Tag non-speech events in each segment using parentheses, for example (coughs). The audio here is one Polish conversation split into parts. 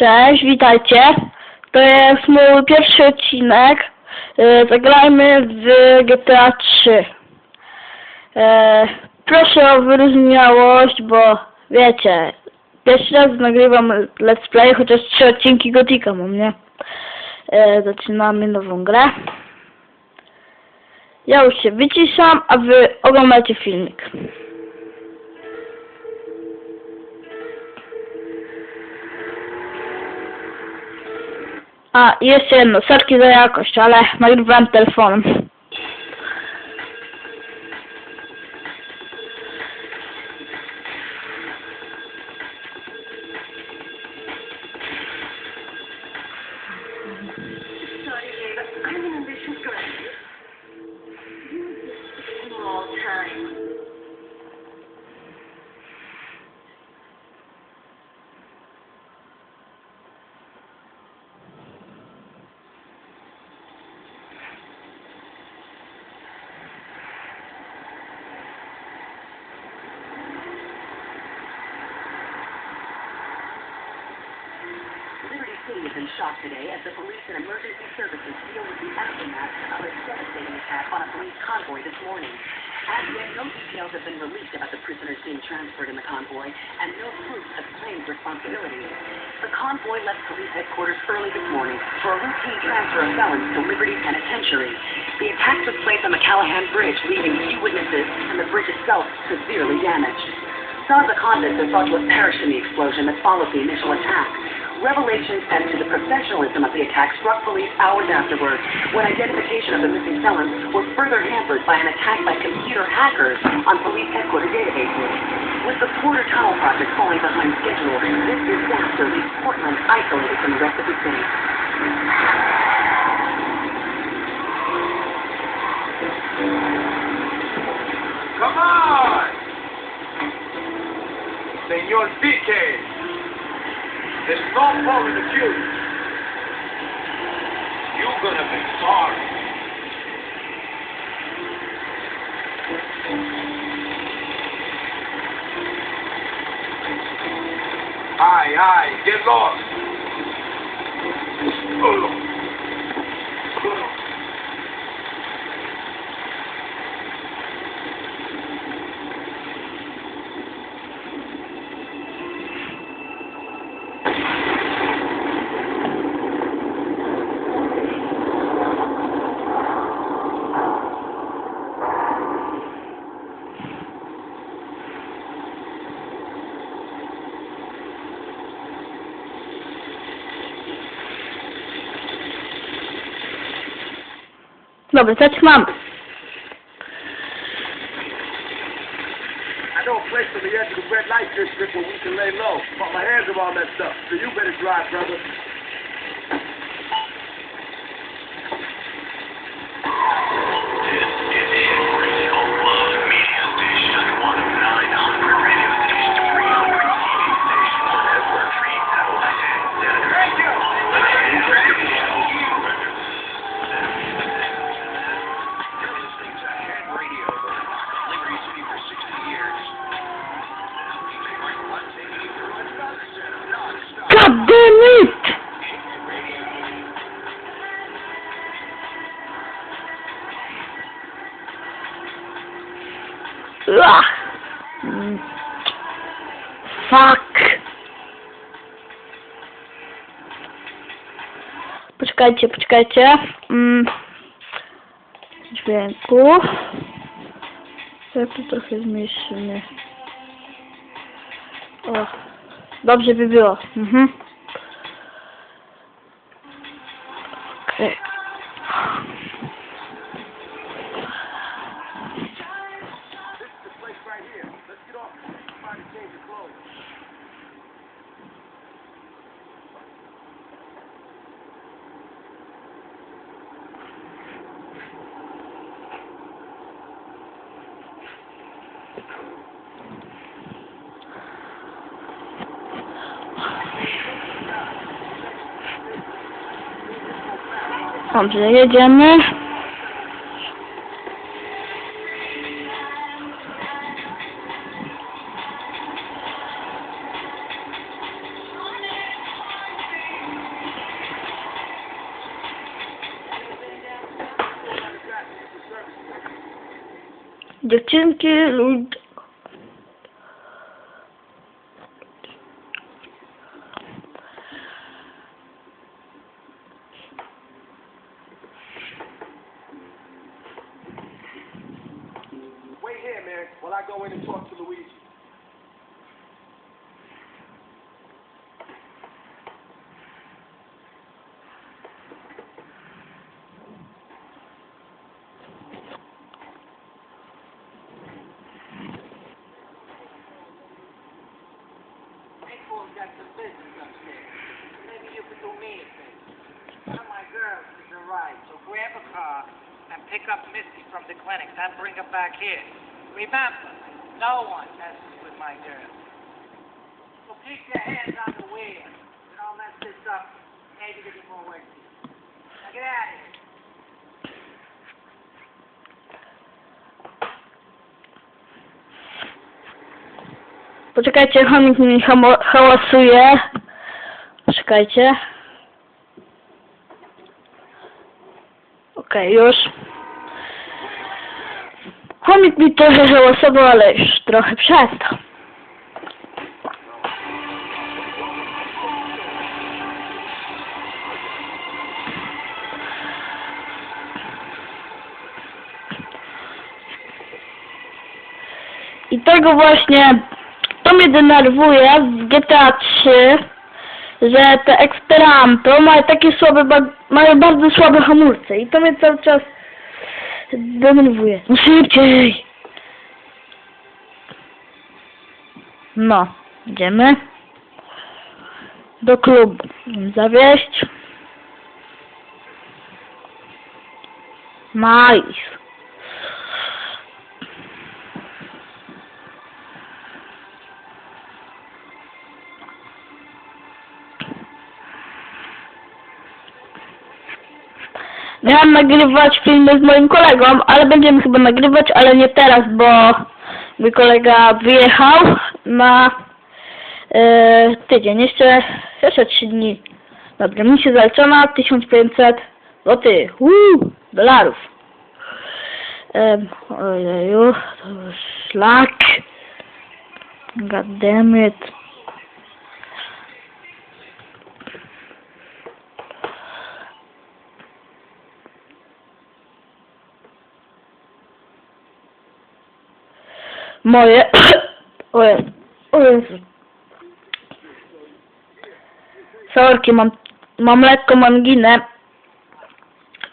Cześć, witajcie. To jest mój pierwszy odcinek. E, Zagrajmy w GTA 3. E, proszę o wyrozumiałość, bo wiecie, pierwszy raz nagrywam let's play, chociaż trzy odcinki Gotika mam, nie? E, zaczynamy nową grę. Ja już się wyciszam, a wy oglądacie filmik. A, jeszcze jedno, sorki za jakość, ale nagrywam telefonem. Sorry, Ava. I'm in a mission currently. Today as the police and emergency services deal with the aftermath of a devastating attack on a police convoy this morning. As yet, no details have been released about the prisoners being transferred in the convoy, and no proof of claimed responsibility. The convoy left police headquarters early this morning for a routine transfer of felons to Liberty Penitentiary. The attack took place on the Callahan Bridge, leaving few witnesses and the bridge itself severely damaged. Some of the convicts are thought to have perished in the explosion that followed the initial attack. Revelations as to the professionalism of the attack struck police hours afterwards, when identification of the missing felons was further hampered by an attack by computer hackers on police headquarters databases. With the Porter Tunnel project falling behind schedule, this disaster leaves Portland isolated from the rest of the city. Come on! Señor Dique, there's no falling accused. You're gonna be sorry. Aye, aye, get lost. Dobra, zaczynamy. I know a place on the edge of the red light district where we can lay low. But my hands are all messed up, so you better drive, brother. Fuck. Poczekajcie, poczekajcie. Mm. Dźwięku. Ja tu trochę zmniejszymy. O. Dobrze by było. Mhm. Okej. Tam że jedziemy. Dziewczynki lud up Misty from the clinic, then bring her back here. Remember, no one messes with my girl. So keep your hands on the wheel. You don't mess this up, maybe there'll be more work. Now get out of here. Poczekajcie, chomik mi hałasuje. Czekajcie. Okej, już. Chomik mi trochę hałasował, ale już trochę przestał. I tego właśnie, to mnie denerwuje w GTA 3, że te Esperanto mają takie słabe, mają bardzo słabe hamulce i to mnie cały czas denerwuje. No szybciej! No, idziemy do klubu. Zawieść. Nice. Miałam nagrywać filmy z moim kolegą, ale będziemy chyba nagrywać, ale nie teraz, bo mój kolega wyjechał na e, tydzień, jeszcze, jeszcze 3 dni. Dobra, mi się zaliczona 1500 złotych, uuu, dolarów. Um, ojeju, to szlak. God damn it. Moje. (coughs) O Jezu. O Jezu. Sorki, mam, mam lekką anginę.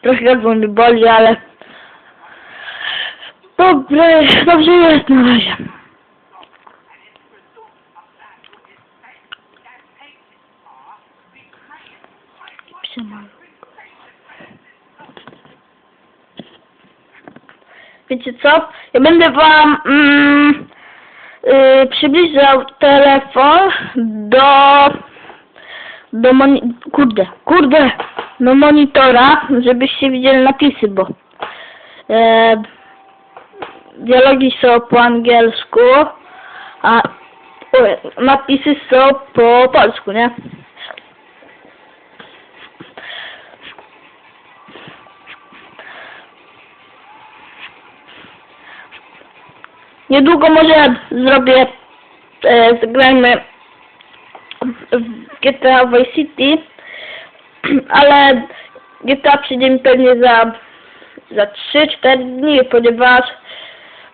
Trochę gardło mi boli, ale... Dobre, dobrze jest na razie. Wiecie co? Ja będę wam mm, y, przybliżał telefon do do moni kurde, kurde, do monitora, żebyście widzieli napisy, bo e, dialogi są po angielsku, a o, napisy są po polsku, nie? Niedługo może zrobię, e, zagrajmy w GTA Vice City, (clears throat) ale GTA przyjdzie mi pewnie za, za 3-4 dni, ponieważ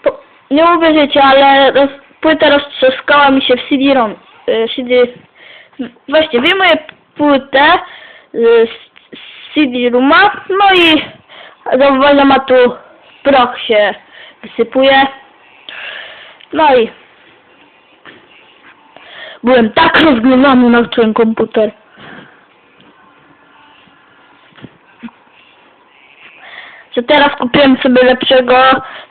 po, nie uwierzycie, ale roz, płyta roztrzaskała mi się w CD-ROM. e, CD, właśnie, wyjmuję płytę e, z z CD-ROMa, no i zauważam, a tu proch się wysypuje. No i byłem tak rozgniewany na ten komputer. Że teraz kupiłem sobie lepszego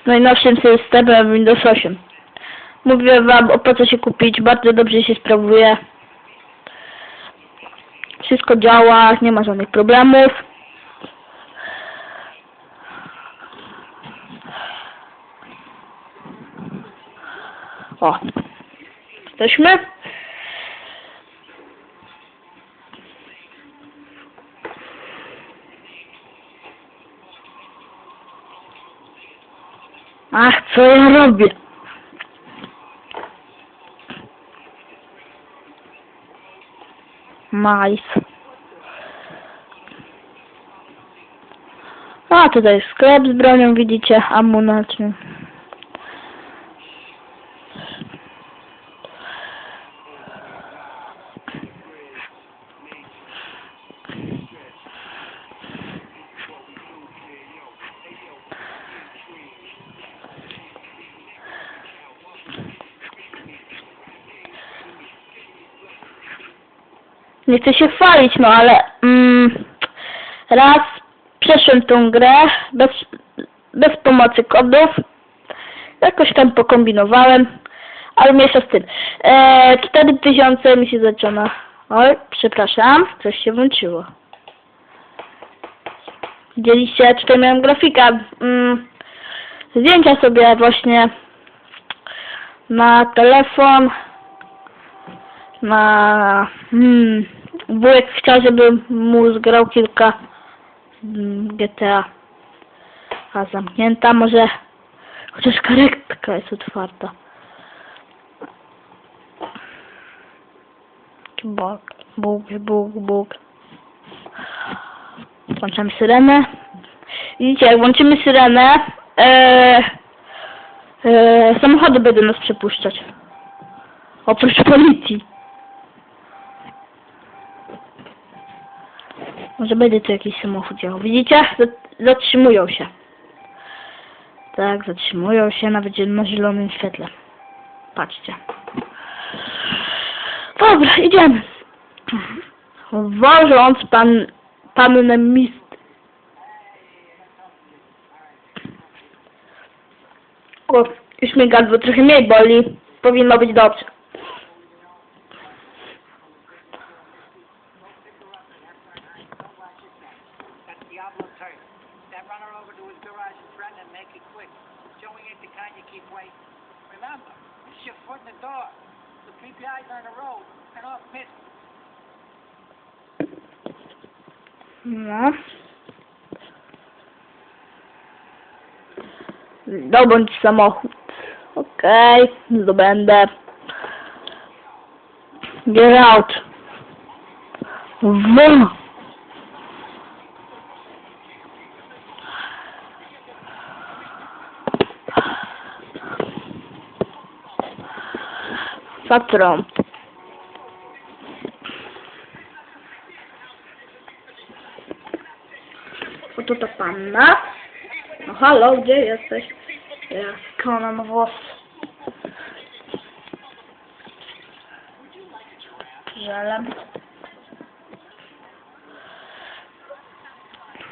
z najnowszym systemem Windows 8. Mówię wam o po co się kupić, bardzo dobrze się sprawuje. Wszystko działa, nie ma żadnych problemów. O, jesteśmy. Ach, co ja robię? Nice. A, tutaj sklep z bronią, widzicie, amunicją. Nie chcę się chwalić, no ale mm, raz przeszłem tą grę bez, bez pomocy kodów. Jakoś tam pokombinowałem, ale mniejsza z tym. E, 4000 mi się zaczyna. Oj, przepraszam, coś się włączyło. Widzieliście, tutaj miałem grafika. Mm, zdjęcia sobie właśnie na telefon na... Hmm, wujek chciał, żebym mu zgrał kilka mm, GTA. A zamknięta, może... Chociaż karetka jest otwarta. Bóg, Bóg, Bóg, Bóg. Włączamy syrenę. Widzicie, jak włączymy syrenę, e, e, samochody będą nas przepuszczać. Oprócz policji. Może będzie tu jakiś samochód jechał. Widzicie? Zat- Zatrzymują się. Tak, zatrzymują się nawet na zielonym świetle. Patrzcie. Dobra, idziemy. Wożąc pan, pannę mist... O, już mnie gardło trochę mniej boli. Powinno być dobrze. the dog, the PPI's on the road, and off missing. No. Dobądź samochód. Okej, okay, zdobędę. Get out. Vroom. W. Patrą. Oto ta panna. No halo, gdzie jesteś? Ja skona ma włos. Żelem.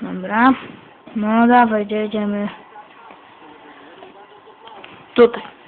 Dobra. No dawaj, gdzie jedziemy? Tutaj.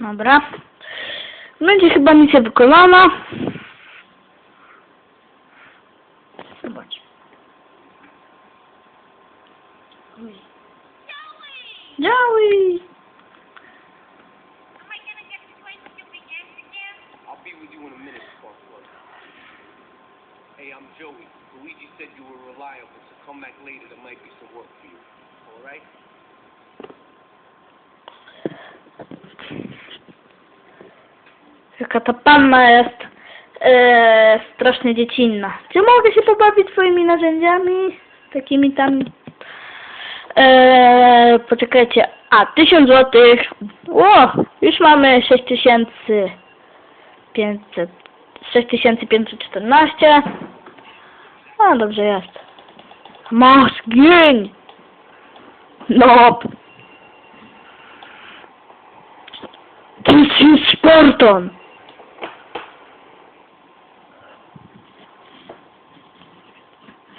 Dobra. Będzie chyba misja wykonana. Jaka ta panna jest e, strasznie dziecinna. Czy mogę się pobawić swoimi narzędziami? Takimi tam... E, poczekajcie. A, 1000 złotych. O, już mamy 6500. 6514. A, dobrze jest. Masz, gień! No. Jest Spartan.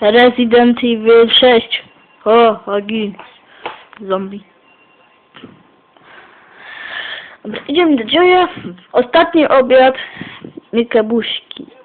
Resident Evil 6. O, agin. Zombie. Dobra, idziemy do dzieja. Ostatni obiad. Mikabuśki.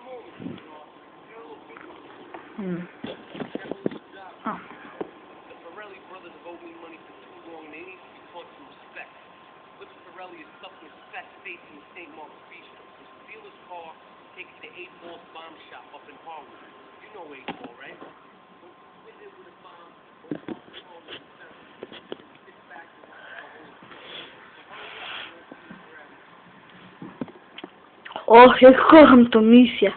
Och, jak kocham tą misję.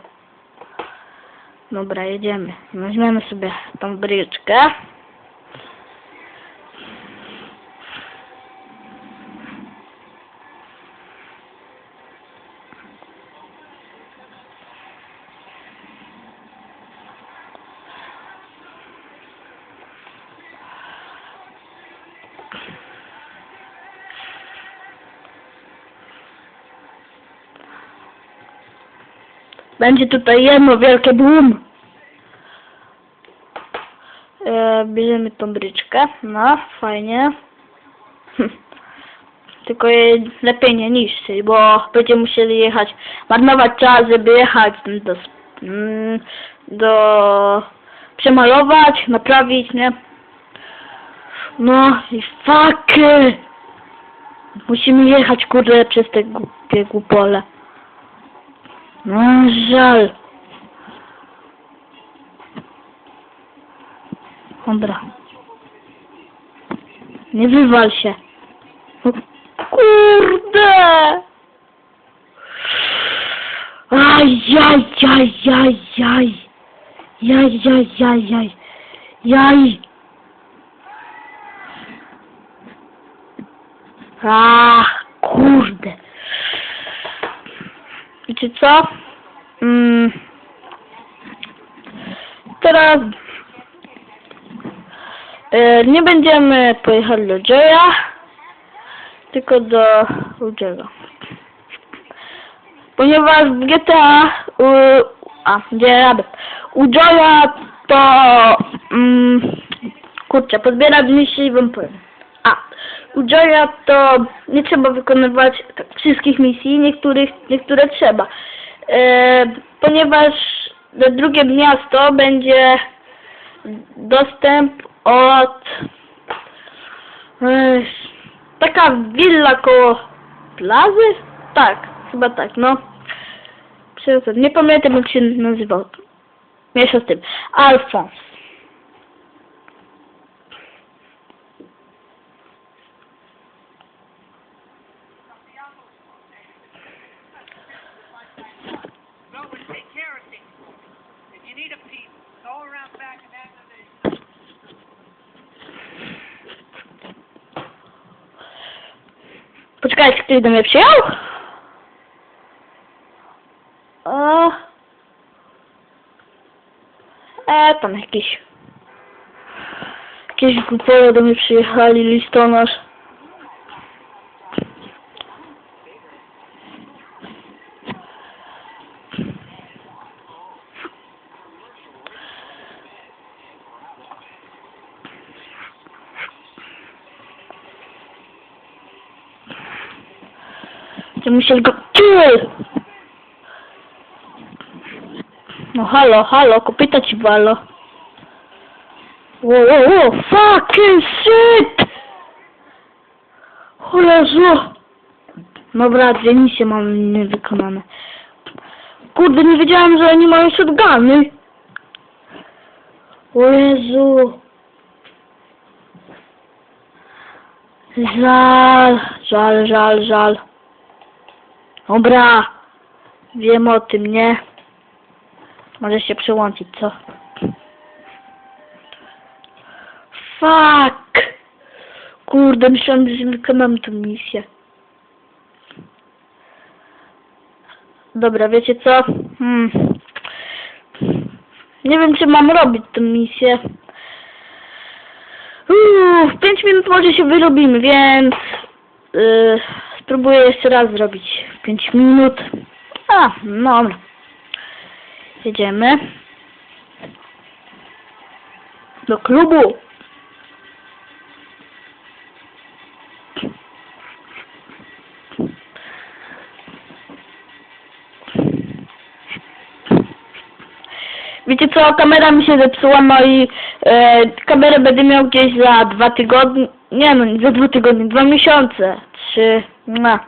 Dobra, jedziemy. Weźmiemy sobie tą bryczkę. Będzie tutaj jedno wielkie boom. E, bierzemy tą bryczkę. No, fajnie. (laughs) Tylko je lepiej nie niszczyć, bo będziemy musieli jechać, marnować czas, żeby jechać do, mm, do przemalować, naprawić, nie? No i fuck! Musimy jechać kurde przez te głupie głupole. No żal. Dobra. Nie wywal się. Kurde! Aj, jaj, jaj, jaj, jaj. Jaj. Ach, kurde. Wiecie co? Mm. Teraz e, nie będziemy pojechali do Joya, tylko do Rudziego. Ponieważ w GTA u, a, gdzie radę? U Joya to mm, kurczę, podbierać misje i wam powiem. U Joya to nie trzeba wykonywać wszystkich misji, niektórych, niektóre trzeba. E, ponieważ drugie miasto będzie dostęp od e, taka willa koło plazy? Tak, chyba tak, no. Nie pamiętam jak się nazywał. Miesza z tym. Alfons. Poczekajcie, ktoś do mnie przyjechał? O. E, tam jakiś... Jakieś głupole do mnie przyjechali, listonosz. Ty musisz go... Ty! No halo, halo, kopyta ci walo. Wow, wow, wow, fucking shit! O Jezu! Dobra, dwie misje mam niewykonane. Kurde, nie wiedziałem, że oni mają shotguny. O Jezu! Żal, żal, żal, żal. Dobra, wiem o tym, nie? Może się przyłączyć, co? Fuck! Kurde, myślałem, że wykonam tę misję. Dobra, wiecie co? Hmm. Nie wiem, czy mam robić tę misję. Uuu, w 5 minut może się wyrobimy, więc yy, spróbuję jeszcze raz zrobić w 5 minut. A, no. Jedziemy. Do klubu. Wiecie co, kamera mi się zepsuła, no i e, kamerę będę miał gdzieś za dwa tygodnie, nie no, nie za dwa tygodnie, dwa miesiące, trzy, no.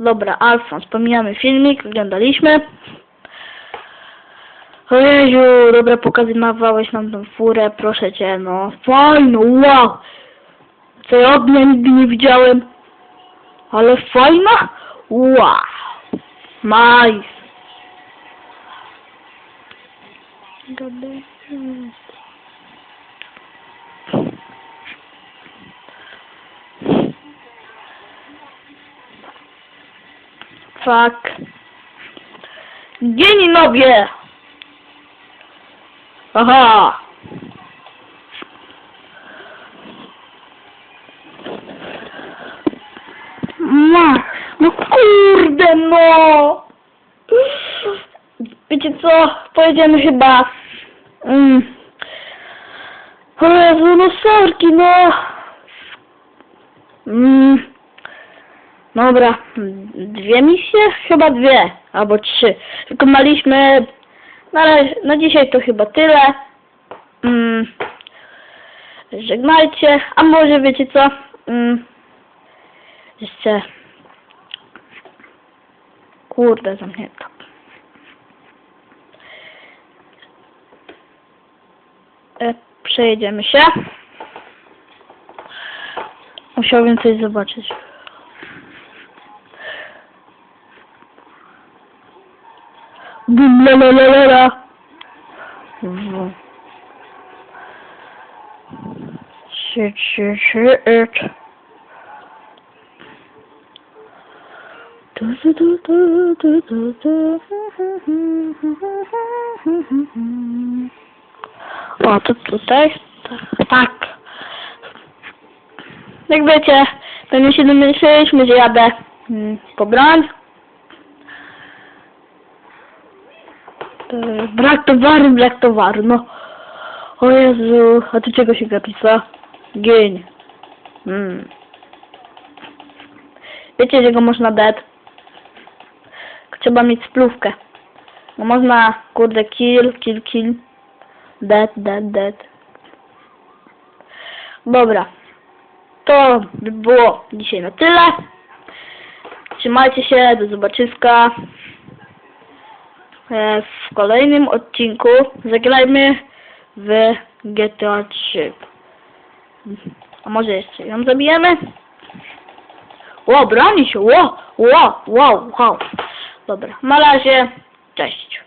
Dobra, Alfons, pomijamy filmik, oglądaliśmy. Ojeju, dobra, pokazywałeś nam tą furę, proszę cię, no. Fajno, wow! Co ja od niej nigdy nie widziałem. Ale fajna? Wow! Nice! Fuck. Dzień nowie! Aha! Ma, no kurde no! Wiecie co? Pojedziemy chyba... Mm. O Jezu, no sorki, no! Mm. Dobra, dwie misje? Chyba dwie, albo trzy. Wykonaliśmy... Na, razie- na dzisiaj to chyba tyle. Mm. Żegnajcie, a może wiecie co? Mm. Jeszcze... Kurde, zamknięto. E, przejedziemy się. Musiałbym coś zobaczyć. Bum la la la la la. Wum. Shit, shit, shit. Du, du, du, du, du, du, du. O, to tutaj? Tak. Jak wiecie, pewnie się domyśliliśmy, że jadę mm, po broń. E, Brak towaru, brak towaru, no. O Jezu, a tu czego się zapisa? Gień. Mm. Wiecie, że go można dać? Trzeba mieć splówkę. No można, kurde, kill, kill, kill. Dead, dead, dead. Dobra. To by było dzisiaj na tyle. Trzymajcie się, do zobaczyska. E, W kolejnym odcinku zagrajmy w GTA 3. A może jeszcze ją zabijemy? Ło, broni się, ło, ło, wow, wow. Dobra, na razie, cześć.